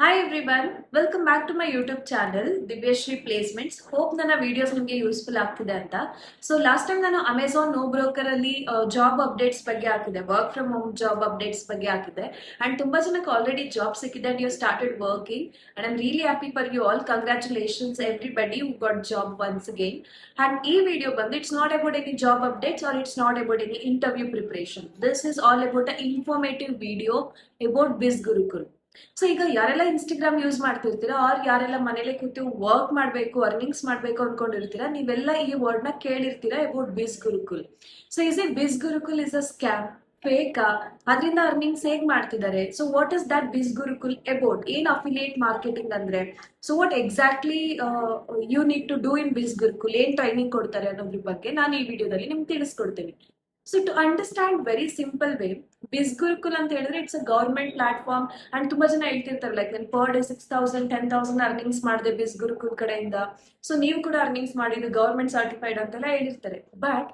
Hi everyone welcome back to my YouTube channel Divyashree placements hope ನನ್ನ videos ನಿಮಗೆ useful ಆಗ್ತಿದೆ ಅಂತ. So last time ನಾನು Amazon NoBroker ಅಲ್ಲಿ job updates ಬಗ್ಗೆ ಹಾಕಿದೆ. Work from home job updates ಬಗ್ಗೆ ಹಾಕಿದೆ. ಅಂಡ್ ತುಂಬಾ ಜನಕ್ಕೆ ಆಲ್ರೆಡಿ ಜಾಬ್ ಸಿಕ್ಕಿದೆ. You started working and I'm really happy for you all congratulations everybody who got job once again and ಈ video ಬಂದು it's not about any job updates are it's not about any interview preparation this is all about a informative video about Bizgurukul so ಈಗ ಯಾರೆಲ್ಲ Instagram use ಮಾಡ್ತಿರ್ತೀರಾ R ಯಾರೆಲ್ಲ ಮನೇಲಿ ಕೂತು work ಮಾಡಬೇಕು earnings ಮಾಡಬೇಕು ಅನ್ಕೊಂಡಿರ್ತೀರಾ, ನೀವೆಲ್ಲ ಈ ವರ್ಡ್ನ ಕೇಳಿರ್ತೀರಾ ಅಬೌಟ್ ಬಿಸ್ gurukul so is a Bizgurukul is a scam ಫೇಕಾ ಅದರಿಂದ ಅರ್ನಿಂಗ್ಸ್ ಹೇಗ್ ಮಾಡ್ತಿದ್ದಾರೆ? So what is that Bizgurukul about ಏನ್ ಅಫಿಲಿಯೇಟ್ ಮಾರ್ಕೆಟಿಂಗ್ ಅಂದ್ರೆ? So what exactly you need to do in Bizgurukul ಏನ್ ಟ್ರೈನಿಂಗ್ ಕೊಡ್ತಾರೆ ಅನ್ನೋದ್ರ ಬಗ್ಗೆ ನಾನು ಈ ವಿಡಿಯೋದಲ್ಲಿ ನಿಮ್ಗೆ ತಿಳಿಸ್ಕೊಡ್ತೀನಿ. So to understand very simple way Bizgurukul ಅಂತ ಹೇಳಿದ್ರೆ it's a government platform and ತುಂಬಾ ಜನ ಹೇಳ್ತಿರ್ತಾರೆ ಲೈಕ್ ನಾನು per day six thousand ten thousand earnings ಮಾಡಿದೆ ಬಿಸ್ ಗುರುಕುಲ್ ಕಡೆಯಿಂದ ಸೊ ನೀವು ಕೂಡ ಅರ್ನಿಂಗ್ಸ್ ಮಾಡಿದ್ದು ಗೌರ್ಮೆಂಟ್ ಸರ್ಟಿಫೈಡ್ ಅಂತೆಲ್ಲ ಹೇಳಿರ್ತಾರೆ ಬಟ್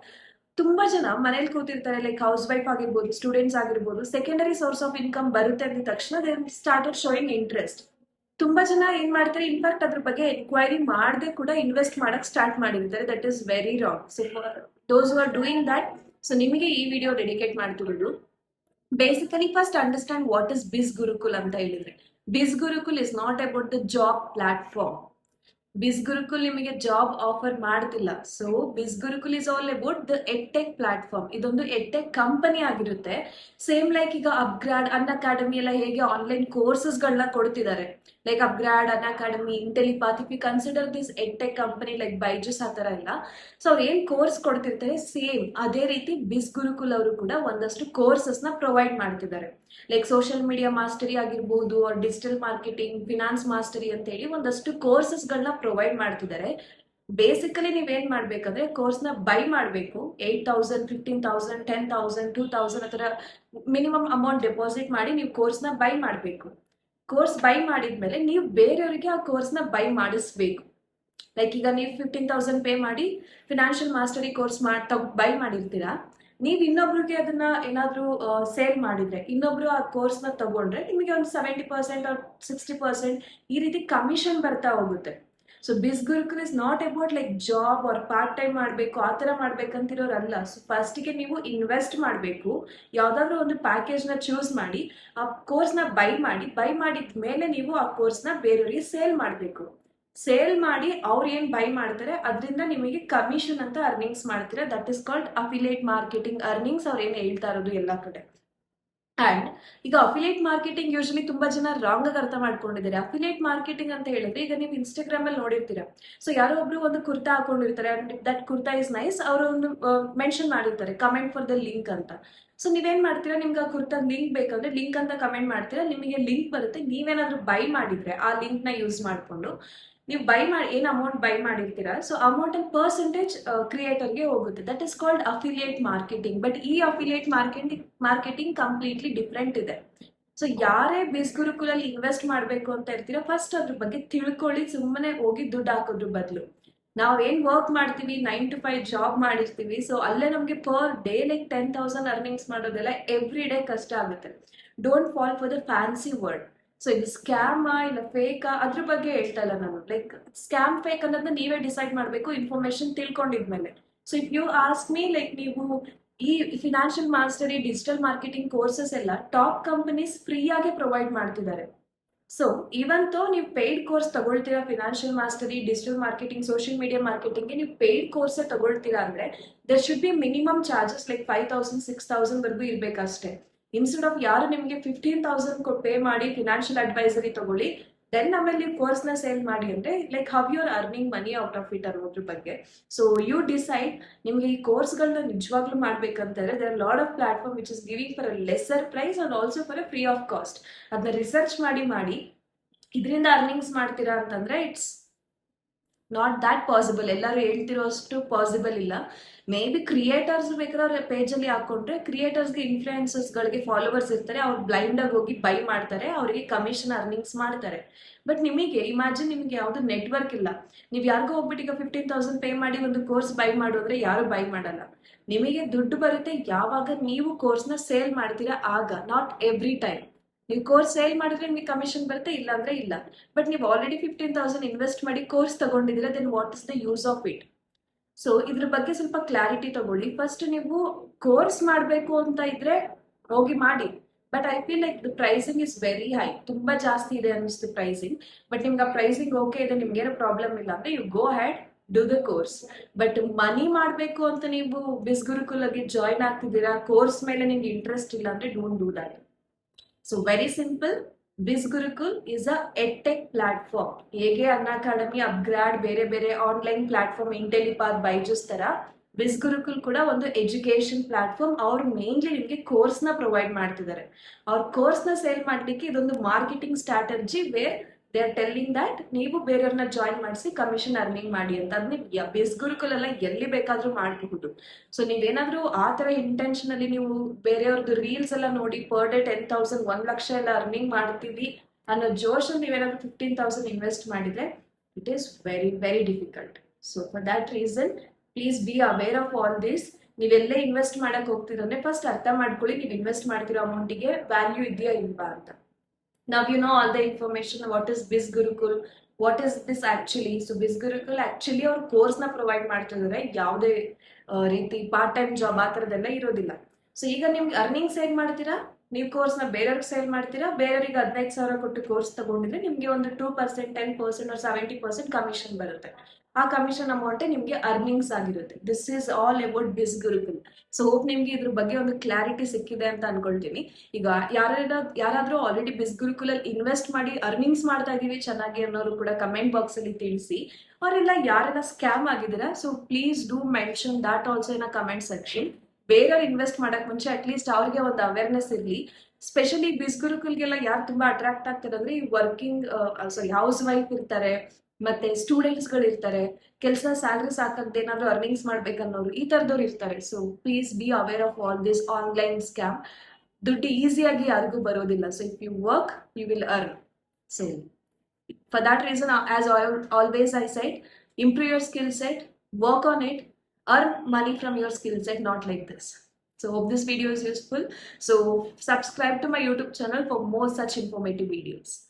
ತುಂಬಾ ಜನ ಮನೇಲಿ ಕೂತಿರ್ತಾರೆ ಲೈಕ್ ಹೌಸ್ ವೈಫ್ ಆಗಿರ್ಬೋದು ಸ್ಟೂಡೆಂಟ್ಸ್ ಆಗಿರ್ಬೋದು ಸೆಕೆಂಡರಿ ಸೋರ್ಸ್ ಆಫ್ ಇನ್ಕಮ್ ಬರುತ್ತೆ ಅಂದ ತಕ್ಷಣ ದೇ ಸ್ಟಾರ್ಟೆಡ್ ಶೋಯಿಂಗ್ ಇಂಟ್ರೆಸ್ಟ್ ತುಂಬಾ ಜನ ಏನ್ ಮಾಡ್ತಾರೆ ಇನ್ಫ್ಯಾಕ್ಟ್ ಅದ್ರ ಬಗ್ಗೆ ಎನ್ಕ್ವೈರಿ ಮಾಡದೆ ಕೂಡ ಇನ್ವೆಸ್ಟ್ ಮಾಡಕ್ ಸ್ಟಾರ್ಟ್ ಮಾಡಿರ್ತಾರೆ that is very wrong so for those are doing that so ನಿಮಗೆ ಈ ವಿಡಿಯೋ ಡೆಡಿಕೇಟ್ ಮಾಡ್ತಿರೋದು basically first understand what is Bizgurukul ಅಂತ ಹೇಳಿದ್ರೆ. Bizgurukul is not about the job platform Bizgurukul ನಿಮಗೆ ಜಾಬ್ ಆಫರ್ ಮಾಡ್ತಿಲ್ಲ. So Bizgurukul is all about the edtech platform ಇದೊಂದು edtech company ಆಗಿರುತ್ತೆ. Same like ಈಗ ಅಪ್ಗ್ರಾಡ್ ಅನ್ ಅಕಾಡೆಮಿ ಎಲ್ಲ ಹೇಗೆ online ಕೋರ್ಸಸ್ಗಳನ್ನ ಕೊಡ್ತಿದ್ದಾರೆ. Like upGrad an academy Intellipaat if you consider this edtech company like Byju's ಆ ಥರ ಎಲ್ಲ ಸೊ ಅವ್ರು ಏನ್ ಕೋರ್ಸ್ ಕೊಡ್ತಿರ್ತಾರೆ? ಸೇಮ್ ಅದೇ ರೀತಿ ಬಿಸ್ ಗುರುಕುಲ್ ಅವರು ಕೂಡ ಒಂದಷ್ಟು ಕೋರ್ಸಸ್ನ ಪ್ರೊವೈಡ್ ಮಾಡ್ತಿದ್ದಾರೆ. ಲೈಕ್ ಸೋಷಿಯಲ್ ಮೀಡಿಯಾ ಮಾಸ್ಟರಿ ಆಗಿರ್ಬೋದು ಡಿಜಿಟಲ್ ಮಾರ್ಕೆಟಿಂಗ್ ಫಿನಾನ್ಸ್ ಮಾಸ್ಟರಿ ಅಂತ ಹೇಳಿ ಒಂದಷ್ಟು ಕೋರ್ಸಸ್ಗಳನ್ನ ಪ್ರೊವೈಡ್ ಮಾಡ್ತಿದ್ದಾರೆ. ಬೇಸಿಕಲಿ ನೀವೇನ್ ಮಾಡ್ಬೇಕಂದ್ರೆ ಕೋರ್ಸ್ನ ಬೈ ಮಾಡಬೇಕು. Eight thousand fifteen thousand ten thousand two thousand ಆ ಥರ ಮಿನಿಮಮ್ ಅಮೌಂಟ್ ಡೆಪಾಸಿಟ್ ಮಾಡಿ ನೀವು ಕೋರ್ಸ್ನ ಬೈ ಮಾಡಬೇಕು. ಕೋರ್ಸ್ ಬೈ ಮಾಡಿದ್ಮೇಲೆ ನೀವು ಬೇರೆಯವರಿಗೆ ಆ ನ ಬೈ ಮಾಡಿಸ್ಬೇಕು. ಲೈಕ್ ಈಗ ನೀವು ಫಿಫ್ಟೀನ್ ತೌಸಂಡ್ ಪೇ ಮಾಡಿ ಫಿನಾನ್ಷಿಯಲ್ ಮಾಸ್ಟರಿ ಕೋರ್ಸ್ ಮಾಡಿ ತಗ್ ಬೈ ಮಾಡಿರ್ತೀರಾ. ನೀವು ಇನ್ನೊಬ್ರಿಗೆ ಅದನ್ನ ಏನಾದರೂ ಸೇಲ್ ಮಾಡಿದ್ರೆ, ಇನ್ನೊಬ್ರು ಆ ಕೋರ್ಸ್ನ ತಗೊಂಡ್ರೆ ನಿಮಗೆ ಒಂದು seventy percent or sixty percent ಈ ರೀತಿ ಕಮಿಷನ್ ಬರ್ತಾ ಹೋಗುತ್ತೆ. So Bizgurukul is not about like job or part time ಮಾಡಬೇಕು, ಆ ಥರ ಮಾಡ್ಬೇಕಂತಿರೋರಲ್ಲ. ಸೊ ಫಸ್ಟಿಗೆ ನೀವು ಇನ್ವೆಸ್ಟ್ ಮಾಡಬೇಕು. ಯಾವುದಾದ್ರೂ ಒಂದು ಪ್ಯಾಕೇಜ್ನ ಚೂಸ್ ಮಾಡಿ, ಆ ಕೋರ್ಸ್ನ ಬೈ ಮಾಡಿ ಬೈ ಮಾಡಿದ ಮೇಲೆ ನೀವು ಆ ಕೋರ್ಸ್ನ ಬೇರೆಯವರಿಗೆ ಸೇಲ್ ಮಾಡಬೇಕು. ಸೇಲ್ ಮಾಡಿ ಅವ್ರು ಏನು ಬೈ ಮಾಡ್ತಾರೆ, ಅದರಿಂದ ನಿಮಗೆ ಕಮಿಷನ್ ಅಂತ ಅರ್ನಿಂಗ್ಸ್ ಮಾಡ್ತೀರಾ. That is called affiliate marketing earnings ಅವ್ರು ಏನು ಹೇಳ್ತಾ ಇರೋದು ಎಲ್ಲ ಕಡೆ. ಆ್ಯಂಡ್ ಈಗ ಅಫಿಲೇಟ್ ಮಾರ್ಕೆಟಿಂಗ್ ಯೂಶಲಿ ತುಂಬಾ ಜನ ರಾಂಗ್ ಆಗಿ ಅರ್ಥ ಮಾಡ್ಕೊಂಡಿದ್ದಾರೆ. ಅಫಿಲೇಟ್ ಮಾರ್ಕೆಟಿಂಗ್ ಅಂತ ಹೇಳಿದ್ರೆ ಈಗ ನೀವು ಇನ್ಸ್ಟಾಗ್ರಾಮ್ ಅಲ್ಲಿ ನೋಡಿರ್ತೀರಾ. ಸೊ ಯಾರೋ ಒಬ್ರು ಒಂದು kurta ಹಾಕೊಂಡಿರ್ತಾರೆ and that kurta is nice ಅವರು ಒಂದು ಮೆನ್ಷನ್ ಮಾಡಿರ್ತಾರೆ ಕಮೆಂಟ್ ಫಾರ್ ದ ಲಿಂಕ್ ಅಂತ. ಸೊ ನೀವೇನ್ ಮಾಡ್ತೀರಾ? ನಿಮ್ಗೆ ಆ ಕುರ್ತಾ ಲಿಂಕ್ ಬೇಕಂದ್ರೆ ಲಿಂಕ್ ಅಂತ ಕಮೆಂಟ್ ಮಾಡ್ತೀರಾ. ನಿಮಗೆ ಲಿಂಕ್ ಬರುತ್ತೆ. ನೀವೇನಾದ್ರೂ ಬೈ ಮಾಡಿದ್ರೆ ಆ ಲಿಂಕ್ನ ಯೂಸ್ ಮಾಡಿಕೊಂಡು ನೀವು ಬೈ ಮಾಡಿ, ಏನು ಅಮೌಂಟ್ ಬೈ ಮಾಡಿರ್ತೀರಾ? ಸೊ ಅಮೌಂಟ್ ಅಂಡ್ ಪರ್ಸೆಂಟೇಜ್ ಕ್ರಿಯೇಟರ್ಗೆ ಹೋಗುತ್ತೆ. That is called affiliate marketing but ಈ affiliate marketing marketing completely different ಇದೆ. ಸೊ ಯಾರೇ ಬಿಸ್ ಗುರುಕುಲಲ್ಲಿ ಇನ್ವೆಸ್ಟ್ ಮಾಡಬೇಕು ಅಂತ ಇರ್ತೀರಾ ಫಸ್ಟ್ ಅದ್ರ ಬಗ್ಗೆ ತಿಳ್ಕೊಳ್ಳಿ. ಸುಮ್ಮನೆ ಹೋಗಿ ದುಡ್ಡು ಹಾಕೋದ್ರ ಬದಲು. ನಾವು ಏನು ವರ್ಕ್ ಮಾಡ್ತೀವಿ? ನೈನ್ ಟು ಫೈವ್ ಜಾಬ್ ಮಾಡಿರ್ತೀವಿ. ಸೊ ಅಲ್ಲೇ ನಮಗೆ per day like ten thousand earnings ಮಾಡೋದೆಲ್ಲ ಎವ್ರಿ ಡೇ ಕಷ್ಟ ಆಗುತ್ತೆ. Don't fall for the fancy word so ಇದು ಸ್ಕ್ಯಾಮಾ ಇಲ್ಲ ಫೇಕಾ ಅದ್ರ ಬಗ್ಗೆ ಹೇಳ್ತಾ ಇಲ್ಲ ನಾನು. ಲೈಕ್ ಸ್ಕ್ಯಾಮ್ ಫೇಕ್ ಅನ್ನೋದನ್ನ ನೀವೇ ಡಿಸೈಡ್ ಮಾಡಬೇಕು information ತಿಳ್ಕೊಂಡಿದ್ಮೇಲೆ. So if you ask me like ನೀವು ಈ financial mastery digital marketing courses ಎಲ್ಲ ಟಾಪ್ ಕಂಪನೀಸ್ ಫ್ರೀಯಾಗಿ ಪ್ರೊವೈಡ್ ಮಾಡ್ತಿದ್ದಾರೆ. ಸೊ ಇವಂತೂ ನೀವು paid course ತಗೊಳ್ತೀರಾ financial mastery digital marketing social media ಮಾರ್ಕೆಟಿಂಗ್ಗೆ ನೀವು ಪೇಯ್ಡ್ ಕೋರ್ಸ್ ತಗೊಳ್ತೀರಾ ಅಂದ್ರೆ there should be minimum charges like five thousand six thousand ವರ್ಗೂ ಇರ್ಬೇಕಷ್ಟೇ. ಇನ್ಸ್ಟೆಡ್ ಆಫ್ ಯಾರು ನಿಮಗೆ ಫಿಫ್ಟೀನ್ ತೌಸಂಡ್ ಪೇ ಮಾಡಿ ಫಿನಾನ್ಷಿಯಲ್ ಅಡ್ವೈಸರಿ ತಗೊಳ್ಳಿ ದೆನ್ ಆಮೇಲೆ ನೀವು ಕೋರ್ಸ್ನ ಸೇಲ್ ಮಾಡಿ ಅಂದರೆ like how your earning money out of it ಅನ್ನೋದ್ರ ಬಗ್ಗೆ. ಸೊ ಯು ಡಿಸೈಡ್ ನಿಮಗೆ ಈ ಕೋರ್ಸ್ಗಳನ್ನ ನಿಜವಾಗ್ಲೂ ಮಾಡ್ಬೇಕಂತಂದ್ರೆ there lot of platform which is giving for a lesser price and also for a free of cost ಅದನ್ನ ರಿಸರ್ಚ್ ಮಾಡಿ ಮಾಡಿ, ಇದರಿಂದ ಅರ್ನಿಂಗ್ಸ್ ಮಾಡ್ತೀರಾ ಅಂತಂದ್ರೆ ಇಟ್ಸ್ ನಾಟ್ ದ್ಯಾಟ್ ಪಾಸಿಬಲ್ ಎಲ್ಲರೂ ಹೇಳ್ತಿರೋ ಅಷ್ಟು ಪಾಸಿಬಲ್ ಇಲ್ಲ. ಮೇ ಬಿ ಕ್ರಿಯೇಟರ್ಸ್ ಬೇಕಾದ್ರೆ ಅವ್ರ ಪೇಜಲ್ಲಿ ಹಾಕೊಂಡ್ರೆ ಕ್ರಿಯೇಟರ್ಸ್ಗೆ ಇನ್ಫ್ಲೂಯೆನ್ಸಸ್ಗಳಿಗೆ ಫಾಲೋವರ್ಸ್ ಇರ್ತಾರೆ. ಅವ್ರು ಬ್ಲೈಂಡಾಗಿ ಹೋಗಿ ಬೈ ಮಾಡ್ತಾರೆ. ಅವರಿಗೆ ಕಮಿಷನ್ ಅರ್ನಿಂಗ್ಸ್ ಮಾಡ್ತಾರೆ. ಬಟ್ ನಿಮಗೆ ಇಮ್ಯಾಜಿನ್ ನಿಮಗೆ ಯಾವುದು ನೆಟ್ವರ್ಕ್ ಇಲ್ಲ. ನೀವು ಯಾರಿಗೋ ಹೋಗ್ಬಿಟ್ಟು ಈಗ ಫಿಫ್ಟೀನ್ ತೌಸಂಡ್ ಪೇ ಮಾಡಿ ಒಂದು ಕೋರ್ಸ್ ಬೈ ಮಾಡಿದ್ರೆ ಯಾರು ಬೈ ಮಾಡಲ್ಲ. ನಿಮಗೆ ದುಡ್ಡು ಬರುತ್ತೆ ಯಾವಾಗ ನೀವು ಕೋರ್ಸ್ನ ಸೇಲ್ ಮಾಡ್ತೀರಾ? ಆಗ ನಾಟ್ ಎವ್ರಿ ಟೈಮ್ ನೀವು ಕೋರ್ಸ್ ಸೇಲ್ ಮಾಡಿದ್ರೆ ನಿಮಗೆ ಕಮಿಷನ್ ಬರುತ್ತೆ ಇಲ್ಲ ಅಂದ್ರೆ ಇಲ್ಲ. ಬಟ್ ನೀವು ಆಲ್ರೆಡಿ ಫಿಫ್ಟೀನ್ ತೌಸಂಡ್ ಇನ್ವೆಸ್ಟ್ ಮಾಡಿ course ತಗೊಂಡಿದ್ರೆ then what is the use of it so ಇದ್ರ ಬಗ್ಗೆ ಸ್ವಲ್ಪ ಕ್ಲಾರಿಟಿ ತಗೊಳ್ಳಿ. ಫಸ್ಟ್ ನೀವು ಕೋರ್ಸ್ ಮಾಡಬೇಕು ಅಂತ ಇದ್ರೆ ಹೋಗಿ ಮಾಡಿ. But I feel like the pricing is very high ತುಂಬಾ ಜಾಸ್ತಿ ಇದೆ ಅನ್ನಿಸ್ತು ಪ್ರೈಸಿಂಗ್ ಬಟ್ ನಿಮ್ಗೆ ಆ ಪ್ರೈಸಿಂಗ್ ಓಕೆ ಇದೆ, ನಿಮ್ಗೆ ಏನೋ ಪ್ರಾಬ್ಲಮ್ ಇಲ್ಲ ಅಂದ್ರೆ you go ahead do the course but money ಮಾಡಬೇಕು ಅಂತ ನೀವು ಬಿಸ್ಗುರುಕುಲಗೆ ಜಾಯ್ನ್ ಆಗ್ತಿದ್ದೀರಾ ಕೋರ್ಸ್ ಮೇಲೆ ನಿಮ್ಗೆ ಇಂಟ್ರೆಸ್ಟ್ ಇಲ್ಲ ಅಂದ್ರೆ don't do that so very simple Bizgurukul is a edtech platform ಹೇಗೆ ಅನ್ನ ಅಕಾಡೆಮಿ ಅಪ್ಗ್ರಾಡ್ ಬೇರೆ ಬೇರೆ ಆನ್ಲೈನ್ ಪ್ಲಾಟ್ಫಾರ್ಮ್ ಇಂಟೆಲಿಪಾದ್ ಬೈಜೂಸ್ ತರ ಬಿಸ್ ಗುರುಕುಲ್ ಕೂಡ ಒಂದು ಎಜುಕೇಶನ್ ಪ್ಲಾಟ್ಫಾರ್ಮ್ ಅವ್ರು ಮೇನ್ಲಿ ನಿಮಗೆ ಕೋರ್ಸ್ನ ಪ್ರೊವೈಡ್ ಮಾಡ್ತಿದ್ದಾರೆ ಅವ್ರ ಕೋರ್ಸ್ನ ಸೇಲ್ ಮಾಡಲಿಕ್ಕೆ ಇದೊಂದು marketing strategy where they are telling that ನೀವು ಬೇರೆಯವ್ರನ್ನ ಜಾಯಿನ್ ಮಾಡಿಸಿ ಕಮಿಷನ್ ಅರ್ನಿಂಗ್ ಮಾಡಿ ಅಂತ ನೀವು ಬಿಸ್ ಗುರುಕುಲೆಲ್ಲ ಎಲ್ಲಿ ಬೇಕಾದ್ರೂ ಮಾಡಬಹುದು. ಸೊ ನೀವೇನಾದ್ರೂ ಆ ತರ ಇಂಟೆನ್ಷನ್ ಅಲ್ಲಿ ನೀವು ಬೇರೆಯವ್ರದ್ದು ರೀಲ್ಸ್ ಎಲ್ಲ ನೋಡಿ ಪರ್ ಡೇ ಟೆನ್ ತೌಸಂಡ್ ಒಂದ್ ಲಕ್ಷ ಎಲ್ಲ ಅರ್ನಿಂಗ್ ಮಾಡ್ತೀವಿ ಅನ್ನೋ ಜೋಶ್ ನೀವೇನಾದ್ರೂ ಫಿಫ್ಟೀನ್ ತೌಸಂಡ್ ಇನ್ವೆಸ್ಟ್ ಮಾಡಿದ್ರೆ it is very very difficult so for that reason please be aware of all this ನೀವೆಲ್ಲೇ invest ಮಾಡಕ್ ಹೋಗ್ತಿದ್ರೆ ಫಸ್ಟ್ ಅರ್ಥ ಮಾಡ್ಕೊಳ್ಳಿ, ನೀವು ಇನ್ವೆಸ್ಟ್ ಮಾಡ್ತಿರೋ ಅಮೌಂಟಿಗೆ ವ್ಯಾಲ್ಯೂ ಇದೆಯಾ ಇಲ್ವಾ ಅಂತ. ನಾವ್ you know all the information what is biz Gurukul what is this actually so biz Gurukul actually ಅವ್ರು ಕೋರ್ಸ್ನ ಪ್ರೊವೈಡ್ ಮಾಡ್ತಿದ್ದಾರೆ ಯಾವುದೇ ರೀತಿ ಪಾರ್ಟ್ ಟೈಮ್ ಜಾಬ್ ಆ ಥರದ್ದೆಲ್ಲ ಇರೋದಿಲ್ಲ. ಸೊ ಈಗ ನಿಮ್ಗೆ ಅರ್ನಿಂಗ್ಸ್ ಹೇಗೆ ಮಾಡ್ತೀರಾ? ನೀವು ಕೋರ್ಸ್ನ ಬೇರೆಯವ್ರಿಗೆ ಸೇಲ್ ಮಾಡ್ತೀರಾ? ಬೇರೆಯವ್ರಿಗೆ ಹದಿನೈದು ಸಾವಿರ ಕೊಟ್ಟು ಕೋರ್ಸ್ ತಗೊಂಡಿದ್ರೆ ನಿಮಗೆ ಒಂದು two percent ten percent or seventy percent commission ಬರುತ್ತೆ. ಆ ಕಮಿಷನ್ ಅಮೌಂಟೇ ನಿಮಗೆ ಅರ್ನಿಂಗ್ಸ್ ಆಗಿರುತ್ತೆ. This is all about Bizgurukul so hope ನಿಮ್ಗೆ ಇದ್ರ ಬಗ್ಗೆ ಒಂದು ಕ್ಲಾರಿಟಿ ಸಿಕ್ಕಿದೆ ಅಂತ ಅನ್ಕೊಳ್ತೀನಿ. ಈಗ ಯಾರ್ಯಾರ ಯಾರಾದ್ರೂ ಆಲ್ರೆಡಿ ಬಿಸ್ ಗುರುಕುಲಲ್ಲಿ ಇನ್ವೆಸ್ಟ್ ಮಾಡಿ ಅರ್ನಿಂಗ್ಸ್ ಮಾಡ್ತಾ ಇದೀವಿ ಚೆನ್ನಾಗಿ ಅನ್ನೋರು ಕೂಡ ಕಮೆಂಟ್ ಬಾಕ್ಸ್ ಅಲ್ಲಿ ತಿಳಿಸಿ. ಅವರೆಲ್ಲ ಯಾರೆಲ್ಲ ಸ್ಕ್ಯಾಮ್ ಆಗಿದ್ದೀರಾ? So please do mention that also in a comment section ಬೇರೆಯವ್ರು ಇನ್ವೆಸ್ಟ್ ಮಾಡಕ್ ಮುಂಚೆ ಅಟ್ಲೀಸ್ಟ್ ಅವ್ರಿಗೆ ಒಂದು ಅವೇರ್ನೆಸ್ ಇರಲಿ. ಸ್ಪೆಷಲಿ ಬಿಸ್ ಗುರುಕುಲ್ಗೆಲ್ಲ ಯಾರು ತುಂಬಾ ಅಟ್ರಾಕ್ಟ್ ಆಗ್ತಾರೆ ಅಂದ್ರೆ ಈ ವರ್ಕಿಂಗ್ ಸಾರಿ ಹೌಸ್ ವೈಫ್ ಇರ್ತಾರೆ, ಮತ್ತೆ ಸ್ಟೂಡೆಂಟ್ಸ್ಗಳು ಇರ್ತಾರೆ. ಕೆಲಸ ಸ್ಯಾಲ್ರಿ ಸಾಕಾಗದೆ ಏನಾದ್ರು ಅರ್ನಿಂಗ್ಸ್ ಮಾಡ್ಬೇಕನ್ನೋರು ಈ ತರದವ್ರು ಇರ್ತಾರೆ. So please be aware of all this online scam ದುಡ್ಡು ಈಸಿಯಾಗಿ ಯಾರಿಗೂ ಬರೋದಿಲ್ಲ. So if you work you will earn so for that reason as always I said improve said skill set work on it earn money from your skill set not like this. So hope this video is useful. So subscribe to my youtube channel for more such informative videos